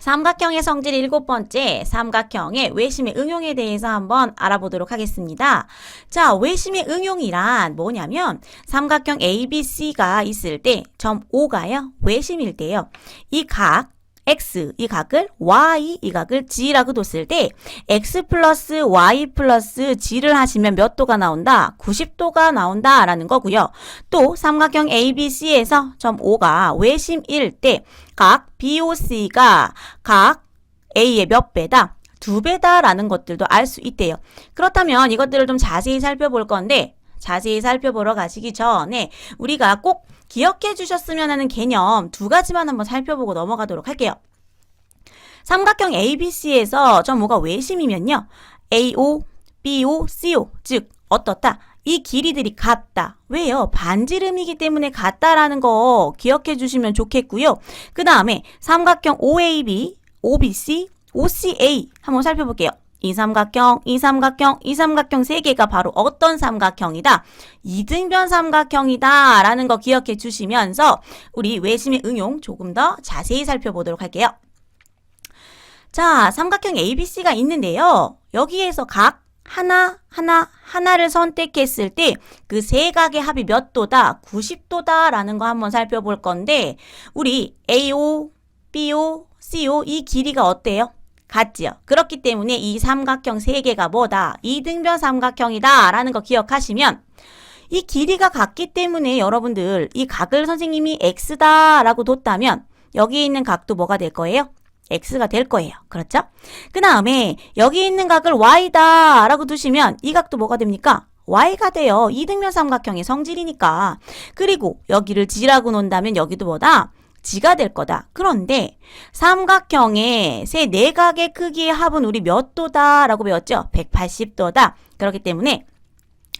삼각형의 성질 일곱 번째, 삼각형의 외심의 응용에 대해서 한번 알아보도록 하겠습니다. 자, 외심의 응용이란 뭐냐면 삼각형 ABC가 있을 때 점 O가요, 외심일 때요. 이 각 x 이 각을 y 이 각을 g라고 뒀을 때 x 플러스 y 플러스 g를 하시면 몇 도가 나온다? 90도가 나온다라는 거고요. 또 삼각형 ABC에서 점 O가 외심일 때각 BOC가 각 A의 몇 배다? 두 배다라는 것들도 알 수 있대요. 그렇다면 이것들을 좀 자세히 살펴볼 건데 자세히 살펴보러 가시기 전에 우리가 꼭 기억해 주셨으면 하는 개념 두 가지만 한번 살펴보고 넘어가도록 할게요. 삼각형 ABC에서 점 뭐가 외심이면요. AO, BO, CO 즉 어떻다? 이 길이들이 같다. 왜요? 반지름이기 때문에 같다라는 거 기억해 주시면 좋겠고요. 그 다음에 삼각형 OAB, OBC, OCA 한번 살펴볼게요. 이 삼각형, 이 삼각형, 이 삼각형 세 개가 바로 어떤 삼각형이다? 이등변 삼각형이다. 라는 거 기억해 주시면서 우리 외심의 응용 조금 더 자세히 살펴보도록 할게요. 자, 삼각형 ABC가 있는데요. 여기에서 각 하나, 하나, 하나를 선택했을 때 그 세 각의 합이 몇 도다? 90도다. 라는 거 한번 살펴볼 건데, 우리 AO, BO, CO 이 길이가 어때요? 같지요. 그렇기 때문에 이 삼각형 세 개가 뭐다? 이등변 삼각형이다. 라는 거 기억하시면, 이 길이가 같기 때문에 여러분들 이 각을 선생님이 x다 라고 뒀다면 여기 있는 각도 뭐가 될 거예요? X가 될 거예요. 그렇죠? 그 다음에 여기 있는 각을 y다 라고 두시면 이 각도 뭐가 됩니까? y가 돼요. 이등변 삼각형의 성질이니까. 그리고 여기를 g라고 놓는다면 여기도 뭐다? g가 될 거다. 그런데 삼각형의 세 내각의 크기의 합은 우리 몇 도다 라고 배웠죠? 180도다. 그렇기 때문에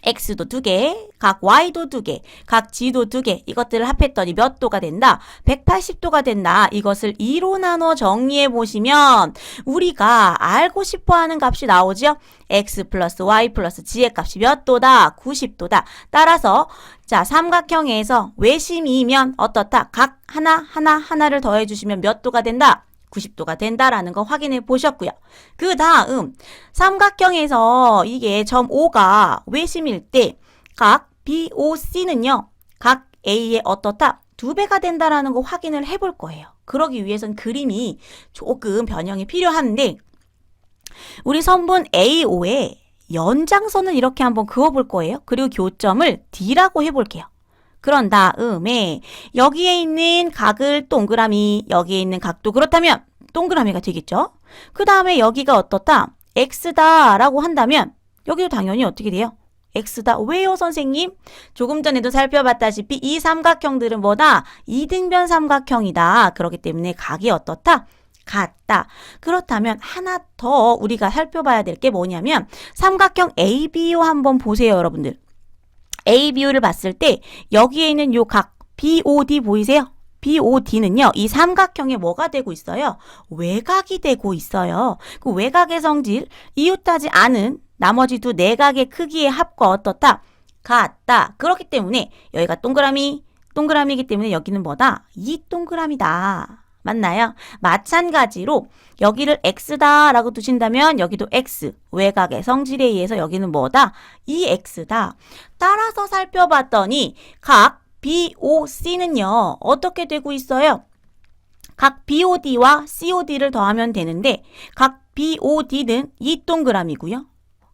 x도 두 개, 각 y도 두 개, 각 g도 두 개, 이것들을 합했더니 몇 도가 된다? 180도가 된다. 이것을 2로 나눠 정리해 보시면 우리가 알고 싶어 하는 값이 나오죠? x 플러스 y 플러스 g의 값이 몇 도다? 90도다. 따라서 자, 삼각형에서 외심이면 어떻다? 각 하나, 하나, 하나를 더해 주시면 몇 도가 된다? 90도가 된다라는 거 확인해 보셨고요. 그 다음 삼각형에서 이게 점 O가 외심일 때 각 BOC는요. 각 A의 어떻다? 두 배가 된다라는 거 확인을 해 볼 거예요. 그러기 위해선 그림이 조금 변형이 필요한데 우리 선분 AO에 연장선을 이렇게 한번 그어볼 거예요. 그리고 교점을 D라고 해볼게요. 그런 다음에 여기에 있는 각을 동그라미, 여기에 있는 각도 그렇다면 동그라미가 되겠죠? 그 다음에 여기가 어떻다? X다 라고 한다면 여기도 당연히 어떻게 돼요? X다. 왜요, 선생님? 조금 전에도 살펴봤다시피 이 삼각형들은 뭐다? 이등변 삼각형이다. 그렇기 때문에 각이 어떻다? 같다. 그렇다면 하나 더 우리가 살펴봐야 될 게 뭐냐면 삼각형 ABO 한번 보세요, 여러분들. ABO를 봤을 때 여기에 있는 요 각 BOD 보이세요? BOD는요, 이 삼각형에 뭐가 되고 있어요? 외곽이 되고 있어요. 그 외곽의 성질, 이웃하지 않은 나머지 두 내각의 크기의 합과 어떻다? 같다. 그렇기 때문에 여기가 동그라미, 동그라미이기 때문에 여기는 뭐다? 이 동그라미다. 맞나요? 마찬가지로 여기를 x다 라고 두신다면 여기도 x, 외곽의 성질에 의해서 여기는 뭐다? 이 x다. 따라서 살펴봤더니 각 BOC는요, 어떻게 되고 있어요? 각 BOD와 COD를 더하면 되는데, 각 BOD는 이 동그라미고요.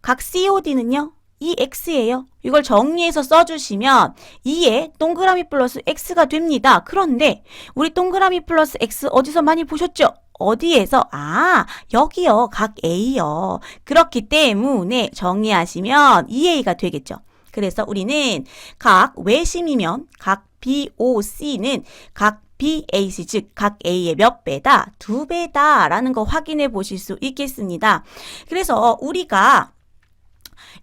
각 COD는요, 이 X예요. 이걸 정리해서 써주시면 2에 동그라미 플러스 X가 됩니다. 그런데 우리 동그라미 플러스 X 어디서 많이 보셨죠? 어디에서? 아, 여기요. 각 A요. 그렇기 때문에 정리하시면 2A가 되겠죠. 그래서 우리는 각 외심이면 각 BOC는 각 BAC 즉 각 A의 몇 배다? 두 배다라는 거 확인해 보실 수 있겠습니다. 그래서 우리가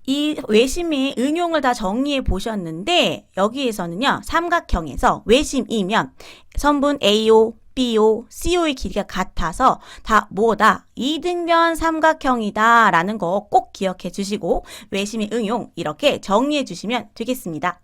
이 외심의 응용을 다 정리해 보셨는데 여기에서는요 삼각형에서 외심이면 선분 AO, BO, CO의 길이가 같아서 다 뭐다? 이등변 삼각형이다 라는 거 꼭 기억해 주시고 외심의 응용 이렇게 정리해 주시면 되겠습니다.